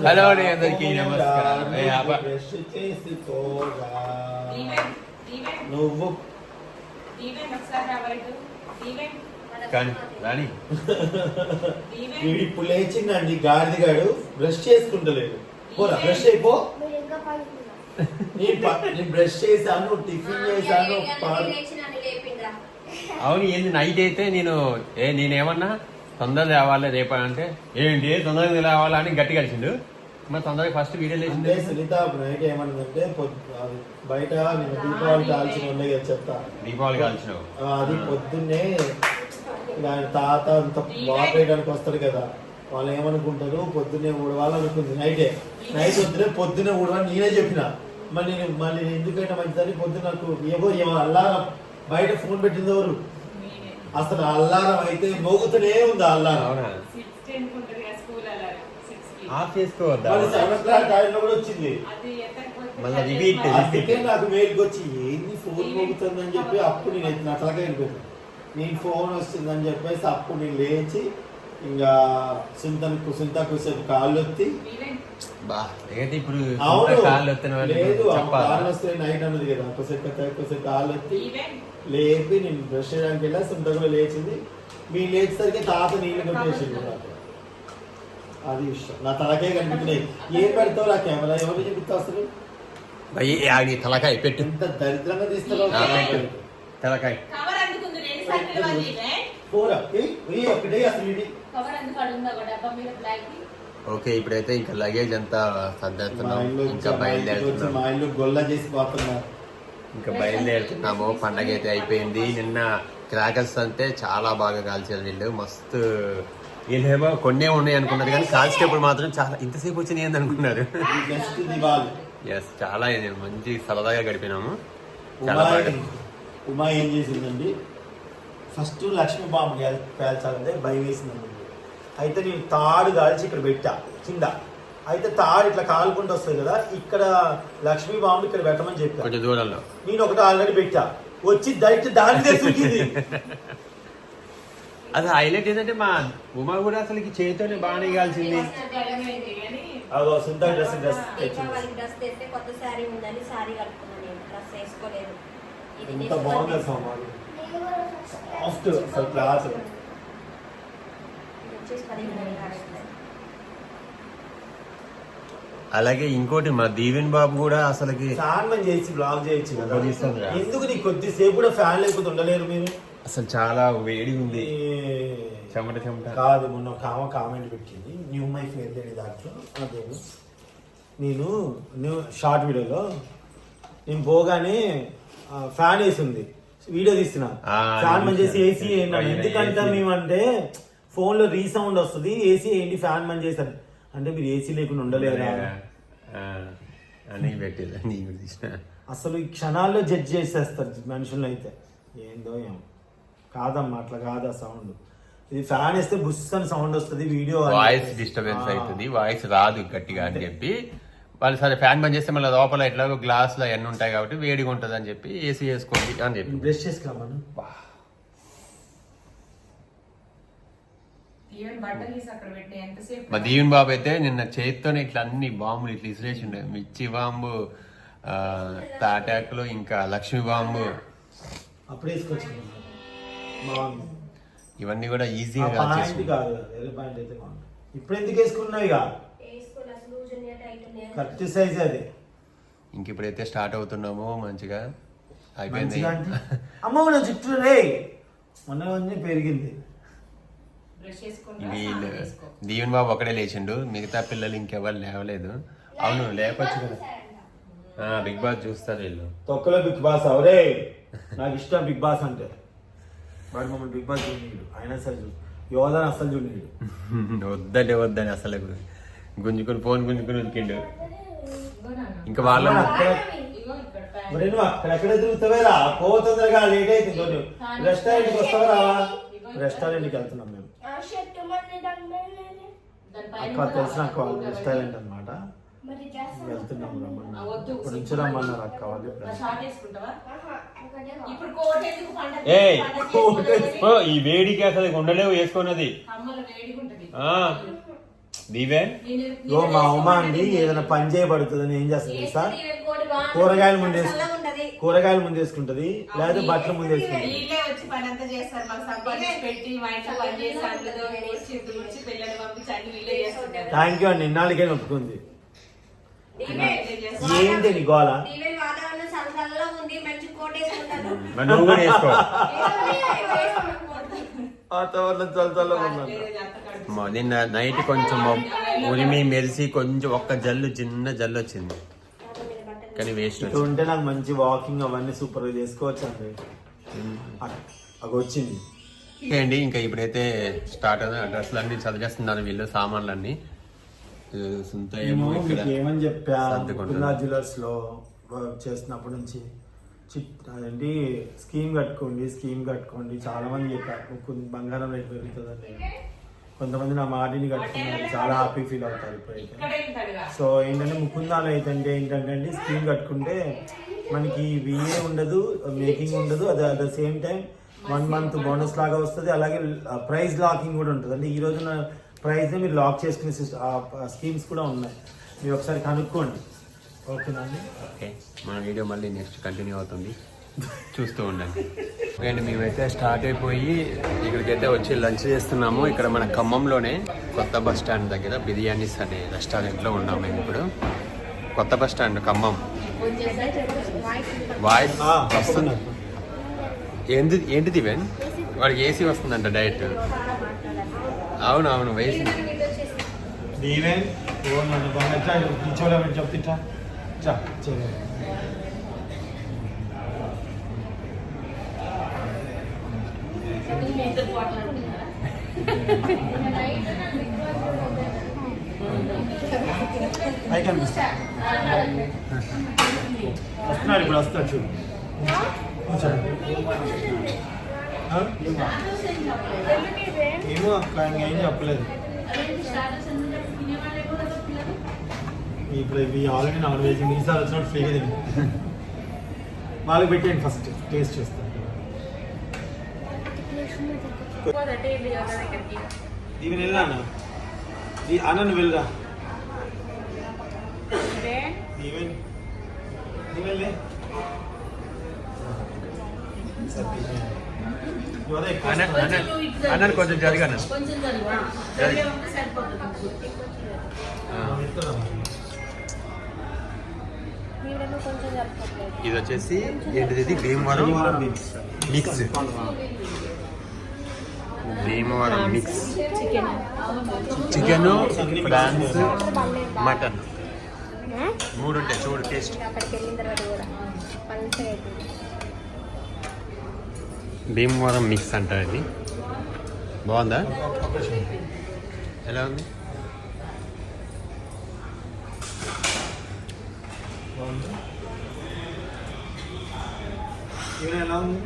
Hello అండి అందరికీ నమస్కారం. బ్రష్ నువ్వు కానీ రాణి ఇప్పుడు లేచిందండి గాడిదిగాడు బ్రష్ చేసుకుంటలేడు. పోరా బ్రష్ అయిపో మీరు ఇంకా పడుకున్నారు నీ ప- నీ బ్రష్ చేశాను టిఫిన్ చేశాను అవును ఏంది నైట్ అయితే నేను ఏ నేనేమన్నా? తొందరగా రావాలి రేపు అంటే. ఏంటి? తొందరగా రావాలా అని గట్టి కలిసిండు మరి తొందరగా ఫస్ట్ వీడియో అంటే లేచిండు సునీత నైట్ ఏమన్నదంటే బయట నేను దీపావళి కాల్చిన ఉన్నాయి కదా చెప్తా. దీపావళి కాల్చినావు. ఆ, అది పొద్దున్నే ఆయన తాత అంత వాపేయడానికి వస్తాడు కదా. వాళ్ళు ఏమనుకుంటారు? పొద్దున్నే ఊడవాలనుకుంది నైటే. నైట్ వద్దునే పొద్దున్నే ఊడవని నేనే చెప్పిన. మళ్ళీ నేను మళ్ళీ ఎందుకంటే మంచిదని పొద్దున్న నాకు ఏవో ఏమో అల్లారం. బయట ఫోన్ పెట్టింది ఎవరు? అసలు అల్లారం అయితే మోగుతూనే ఉంది అల్లారం. అవునా? ఆఫ్ చేసుకోవద్దా? సెవెన్ క్లాక్ టైంలో కూడా వచ్చింది. మళ్ళీ రిపీట్ అందుకే నాకు మేలుకి వచ్చి ఏంది ఫోన్ మోగుతుందని చెప్పి అప్పుడు నేను అట్లాగే వెళ్ళిపోయాను నేను ఫోన్ వస్తుందని చెప్పేసి అప్పుడు నేను లేచి ఇంకా సుంతను సుంతకు సేపు కాళ్ళు ఇప్పుడు వస్తున్న లేదు కాళ్ళు వస్తే నైట్ అన్నది కదా. కొద్దిసేపు కొద్దిసేపు కాళ్ళు ఈవెంట్ లేపి నేను బ్రష్ చేయడానికి వెళ్ళా సుంత కూడా లేచింది. మీ లేచేసరికి తాత నీళ్ళు కొట్టేసింది నాకు అది విషయం నా తలకే కనిపించినాయి ఏం పెడతావు నా కెమెరా? ఎవరు చూపిస్తా అసలు? ఆడి తలకాయ పెట్టు. ఎంత దరిద్రంగా పెట్టు. తలకాయ ఒకటే అసలు ఇది. ఓకే ఇప్పుడైతే ఇంకా లగేజ్ అంతా సర్దేస్తున్నాం. ఇంకా బయలుదేరుతున్నాం. మా ఇల్లు గొల్ల చేసి పోతున్నారు ఇంకా బయలుదేరుతున్నాము. పండగ అయితే అయిపోయింది. నిన్న క్రాకర్స్ అంటే చాలా బాగా కాల్చారు వీళ్ళు. మస్తు వీళ్ళేమో కొన్నే ఉన్నాయి అనుకున్నారు కానీ కాల్చేటప్పుడు మాత్రం చాలా ఇంతసేపు వచ్చినాయి అనుకున్నారు. ఎస్ చాలా మంచి సరదాగా గడిపినాము. చాలా ఉమా బాగా. ఉమా ఏం చేసిందండి? ఫస్ట్ లక్ష్మీ బాంబు పేల్- పేల్చాలంటే భయం వేసిందండి అయితే నేను తాడు కాల్చి ఇక్కడ పెట్టా కింద. అయితే తాడు ఇట్లా కాలుకుంటూ వస్తుంది కదా ఇక్కడ లక్ష్మీ బాంబు ఇక్కడ పెట్టమని చెప్పా. కొంచెం దూరంలో. నేను ఒకటి ఆల్రెడీ పెట్టా. వచ్చి డైరెక్ట్ దాని తెచ్చుకుంది అది హైలైట్ ఏంటంటే మా ఉమా కూడా అసలు చేతితోనే బాగానే కాల్చింది. అదో సొంత డ్రెస్ డ్రెస్ డ్రెస్ తెస్తే కొత్త శారీ ఉందని శారీ కట్టుకున్నాను నేను. డ్రెస్ వేసుకోలేదు. ఇది ఎంత బాగుంది సాఫ్ట్ అసలు క్లాత్. అలాగే ఇంకోటి మా దీవెన్ బాబు కూడా అసలుకి ఫ్యాన్ చేసి బ్లాగ్ చేయొచ్చు కదా. ఎందుకు నీకు కొద్దిసేపు కూడా ఫ్యాన్ లేకపోతే ఉండలేరు మీరు? అసలు చాలా వేడి ఉంది. చెమట చెమట. కాదు మొన్న ఒక ఆమె కామెంట్ పెట్టింది. న్యూ మై ఫేర్ లేని దాంట్లో అదే నేను న్యూ షార్ట్ వీడియోలో నేను పోగానే ఫ్యాన్ వేసి ఉంది. వీడియో తీస్తున్నా. ఆ, ఫ్యాన్ మంచి చేసి. ఏసీ వేయండి ఎందుకంటే. మేమంటే ఫోన్లో రీసౌండ్ వస్తుంది ఏసీ వేయండి ఫ్యాన్ మంచి చేశారు. అంటే మీరు ఏసీ లేకుండా ఉండలేరా? తీసిన. అసలు ఈ క్షణాల్లో జడ్జ్ చేసేస్తారు మనుషులను అయితే ఏందో ఏమో. కాదమ్మా అట్లా కాదు ఆ సౌండ్. ఇది ఫ్యాన్ వేస్తే బుస్ అని సౌండ్ వస్తుంది వీడియో వాయిస్. డిస్టర్బెన్స్. అవుతుంది వాయిస్ రాదు గట్టిగా అని చెప్పి. వాళ్ళు సరే ఫ్యాన్ బంద్ చేస్తే మళ్ళీ లోపల ఎట్లాగో గ్లాస్లో అన్నీ ఉంటాయి కాబట్టి వేడిగా ఉంటుంది అని చెప్పి ఏసీ వేసుకోండి అని చెప్పి. బ్రష్ ఎంతసేపు మా దీవెన్ బాబు అయితే నిన్న చేతితోనే ఇట్లా అన్ని బాంబులు ఇట్లా ఇసిరేసి ఉండే. మిర్చి బాంబు తాటాకులు ఇంకా లక్ష్మీ బాంబు. అప్పుడే ఇవన్నీ కూడా ఈజీగా పాయింట్ కాల్చేసి కాదు కదా, వేరే పాయింట్ అయితే బాగుంది. ఇప్పుడు ఎందుకు వేసుకున్నావు ఇక వేసుకోలేదు అసలు లూజ్ ఉన్నాయా టైట్ ఉన్నాయా కరెక్ట్ సైజ్ అది. ఇంక ఇప్పుడైతే స్టార్ట్ అవుతున్నాము మంచిగా అయిపోయింది. అమ్మ నా చుట్టూ రే! మొన్న పెరిగింది. వీళ్ళు. దీవెన్ బాబు ఒకడే లేచిండు. మిగతా పిల్లలు ఇంకెవరు లేవలేదు. అవును లేపచ్చు కదా. ఆ, బిగ్ బాస్ చూస్తారు వీళ్ళు. తొక్కలో బిగ్ బాస్ అవరే నాకు ఇష్టం బిగ్ బాస్ అంటే. వాడు మమ్మల్ని బిగ్ బాస్ చూడనీయుడు. అయినా సరే చూ యోధని అస్సలు చూడనీయుడు. వద్దంటే వద్దని అసలు గుంజుకుని ఫోన్ గుంజుకుని ఉతికిండు. ఇంకా వాళ్ళ ఇదిగో ఇక్కడ ప్యాంట్. మరి నువ్వు అక్కడెక్కడ తిరుగుతావేరా? పోతుందిగా లేట్ అవుతుంది నువ్వు రెస్టారెంట్కి వస్తావా రావా రెస్టారెంట్కి వెళ్తున్నాం మేము. అక్క తెలిసిన అక్క వాళ్ళు ఉంటుంది. రెస్టారెంట్ అనమాట వెళ్తున్నాం రమ్మన్నారు. ఇప్పుడు నుంచి రమ్మన్నారు అక్క వాళ్ళు. ఈ వేడికి అసలు ఉండలేవు వేసుకున్నది. దీవెన్ ఓ మా ఉమా అండి ఏదైనా పని చేయబడుతుందని ఏం చేస్తుంది తెలుసా? కూరగాయలు కూరగాయలు ముందు వేసుకుంటది లేదా బట్టలు ముందు వేసుకుంటది. థ్యాంక్ యూ అండి ఇన్నాళ్ళకే చేస్తారు. ఏంటి నీ గోళ నువ్వు కూడా వేసుకో. వాతావరణం చల్లగా ఉందంట నిన్న నైట్ కొంచెం ఉరిమి మెరిసి కొంచెం ఒక్క జల్లు చిన్న జల్లు వచ్చింది. కానీ వేస్ట్ ఇటు ఉంటే నాకు మంచి వాకింగ్ అవన్నీ సూపర్గా చేసుకోవచ్చు అండి. అవి వచ్చింది. అండి ఇంకా ఇప్పుడైతే స్టార్ట్ అవుతుంది డ్రెస్సులు అన్ని చదివేస్తున్నారు వీళ్ళు సామాన్లన్నీ. ఇది సొంత ఏమో ఏమని చెప్పా? జ్యువెలర్స్లో వర్క్ చేసినప్పటి నుంచి అదేంటి స్కీమ్ కట్టుకోండి స్కీమ్ కట్టుకోండి. చాలామంది చెప్పారు బంగారం రేటు పెరుగుతుందండి కొంతమంది నా మాటిని కట్టుకున్నారు చాలా హ్యాపీ ఫీల్ అవుతారు ఇప్పుడైతే. సో ఏంటంటే ముకుందాలు అయితే ఏంటంటే అండి స్కీమ్ కట్టుకుంటే మనకి విఏ ఉండదు మేకింగ్ ఉండదు. అది at the same time one month bonus లాగా వస్తుంది. అలాగే ప్రైస్ లాకింగ్ కూడా ఉంటుంది. అంటే ఈ రోజున ప్రైస్ మీరు లాక్ చేసుకునే స్కీమ్స్ కూడా ఉన్నాయి. మీరు ఒకసారి కనుక్కోండి. ఓకే. మన వీడియో మళ్ళీ నెక్స్ట్ కంటిన్యూ అవుతుంది. చూస్తూ ఉండండి. ఓకే అండి మేమైతే స్టార్ట్ అయిపోయి ఇక్కడికైతే వచ్చి లంచ్ చేస్తున్నాము. ఇక్కడ మన ఖమ్మంలోనే కొత్త బస్ స్టాండ్ దగ్గర బిర్యానీస్ అనే రెస్టారెంట్లో ఉన్నాము మేము ఇప్పుడు. కొత్త బస్ స్టాండ్ ఖమ్మం. వాయిస్ వస్తుంది ఏంటి ఏంటిది ఇవెన్ వాడికి ఏసీ వస్తుందంట డైరెక్ట్. అవును అవును వేసి 자, 이제 నన్ను బాగా ఎట్లా ఇప్పుడు వస్తాడు చూడు ఏమో అక్క ఇంకేం చెప్పలేదు ఇప్పుడు ఇవి ఆల్రెడీ నాన్ వెజ్ ఈసారి వచ్చినప్పుడు ఫ్రీగా తిని వాళ్ళకి పెట్టేయండి ఫస్ట్ టేస్ట్ చేస్తాను. ఇవి అన్న నువ్వు వెళ్ళరా? నువ్వు వెళ్ళే. ఇది వచ్చేసి ఏంటిది? ఇది Bhimavaram mix. Bhimavaram mix. Chicken prawns mutton. మూడు ఉంటాయి. చూడు టేస్ట్. భీమవరం మిక్స్ అంటారు ఇది. బాగుందా? ఎలా ఉంది? బాగుందా? ఈవెన్ ఎలా ఉంది?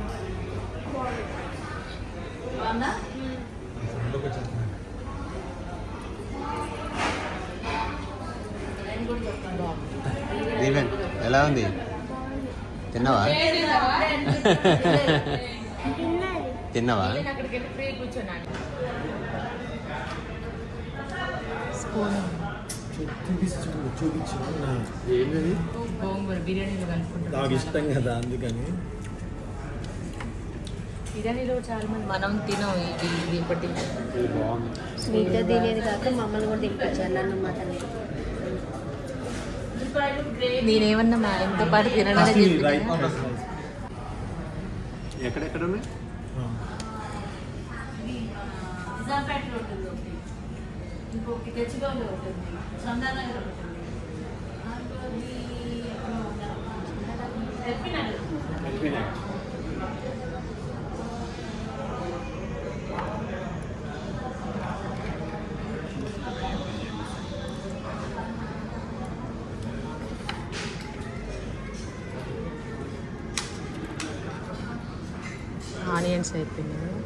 వచ్చేస్తున్నాను. దీవెన్ ఎలా తిన్నావా? తిన్నావా? కూర్చోనండి చూపించు చూడు, నాకు ఇష్టం కదా అందుకని బిర్యానీలో చాలా మంది మనం తినం ఇది ఇది ఒకటి తినేది కాక మమ్మల్ని కూడా నన్ను నేనేమన్నా మా ఆయనతో పాటు రైట్. ఎక్కడెక్కడ ఉన్నాయి ఆ. గచ్చిబౌలి ఉంటుంది ఒకటి ఇంకొకటి చందానగర్ ఉంటుంది ఉంది. ఆనియన్స్ అయిపోయినాయి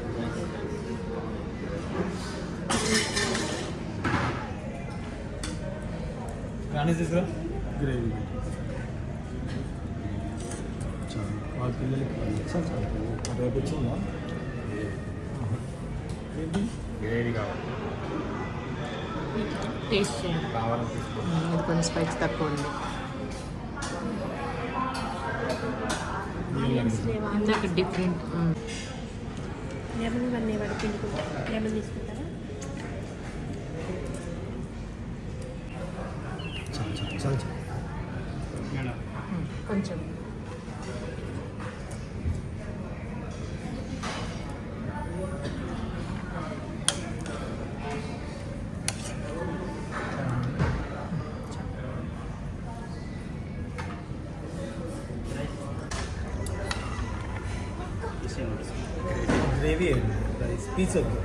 గ్రేవీ వాళ్ళ పిల్లలకి చాలు. రేపు వచ్చిందా? ఏంటి గ్రేవీ కావాలి. టేస్ట్ చేయండి. ఇది కొంచెం స్పైస్ తక్కువ ఉంది. ఇందాక డిఫరెంట్ లెమన్ వాడు పిండుకుంటారు లెమన్ కొంచెం గ్రేవీ రైస్ పీస్ వద్దు